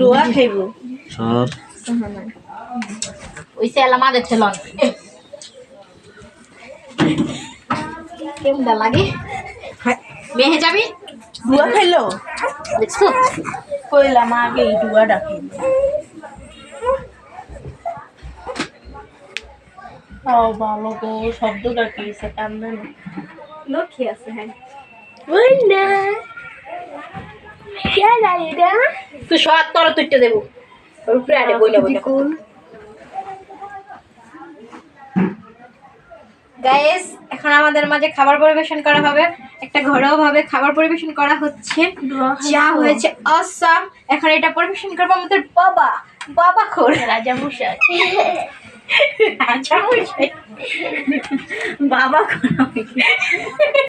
ডোয়া খাইব। সর। ওই সেলা মাদের ছেলন কেমন লাগে? মেহে যাবি? ডুয়া খাইলো? দেখছ? কইলাম আগে এই ডুয়াটা খাইব ভালো গো শব্দটা কি সে কান্দে না লক্ষ্মী আছে হ্যাঁ। বুঝলে কে জানি তুই তর তুইতে দেবো। ওর উপরে আরে বইলে বইলে গাইস এখন আমাদের মাঝে খাবার পরিবেশন করা হবে। একটা ঘরোয়া ভাবে খাবার পরিবেশন করা হচ্ছে। যা হয়েছে অসাম এখন এটা পরিবেশন করব আমাদের বাবা। বাবা খোর। রাজা মশাই বাবা খোর